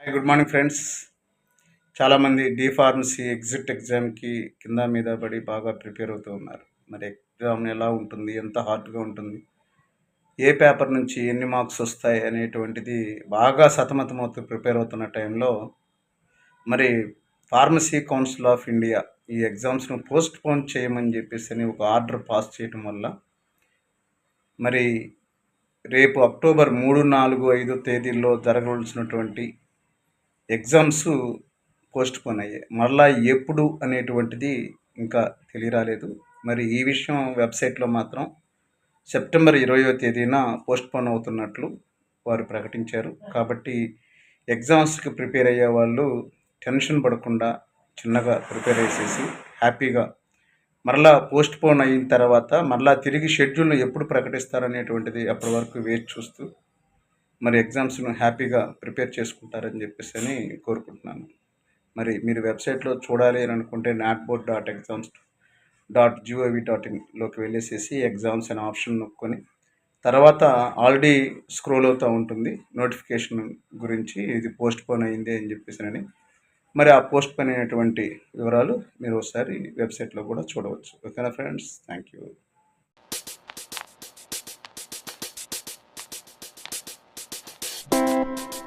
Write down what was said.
Hi good morning friends చాలామంది D pharmacy exit ఎగ్జామ్కి కింద మీద పడి బాగా ప్రిపేర్ అవుతూ ఉన్నారు. మరి ఎగ్జామ్ ఎలా ఉంటుంది? ఎంత హార్డ్గా ఉంటుంది? ఏ పేపర్ నుంచి ఎన్ని మార్క్స్ వస్తాయి? అనేటువంటిది బాగా సతమతమవుతూ ప్రిపేర్ అవుతున్న టైంలో మరి ఫార్మసీ కౌన్సిల్ ఆఫ్ ఇండియా ఈ ఎగ్జామ్స్ను పోస్ట్ పోన్ చేయమని చెప్పేసి అని ఒక ఆర్డర్ పాస్ చేయడం వల్ల మరి రేపు అక్టోబర్ మూడు నాలుగు ఐదు తేదీల్లో జరగవలసినటువంటి ఎగ్జామ్స్ పోస్ట్పోన్ అయ్యాయి. మరలా ఎప్పుడు అనేటువంటిది ఇంకా తెలియరాలేదు. మరి ఈ విషయం వెబ్సైట్లో మాత్రం సెప్టెంబర్ ఇరవయో తేదీన పోస్ట్పోన్ అవుతున్నట్లు వారు ప్రకటించారు. కాబట్టి ఎగ్జామ్స్కి ప్రిపేర్ అయ్యే వాళ్ళు టెన్షన్ పడకుండా చిన్నగా ప్రిపేర్ చేసేసి హ్యాపీగా మరలా పోస్ట్పోన్ అయిన తర్వాత మరలా తిరిగి షెడ్యూల్ను ఎప్పుడు ప్రకటిస్తారనేటువంటిది అప్పటి వరకు వేచి చూస్తూ మరి ఎగ్జామ్స్ను హ్యాపీగా ప్రిపేర్ చేసుకుంటారని చెప్పేసి అని కోరుకుంటున్నాను. మరి మీరు వెబ్సైట్లో చూడాలి అని అనుకుంటే natboard dot exams dot gov dot ఇన్లోకి వెళ్ళేసేసి ఎగ్జామ్స్ అనే ఆప్షన్ నొక్కొని తర్వాత ఆల్రెడీ స్క్రోల్ అవుతూ ఉంటుంది. నోటిఫికేషన్ గురించి ఇది పోస్ట్ పోన్ అయింది అని చెప్పేసి అని. మరి ఆ పోస్ట్ పోన్ అయినటువంటి వివరాలు మీరు ఒకసారి వెబ్సైట్లో కూడా చూడవచ్చు. ఓకేనా ఫ్రెండ్స్? Thank you you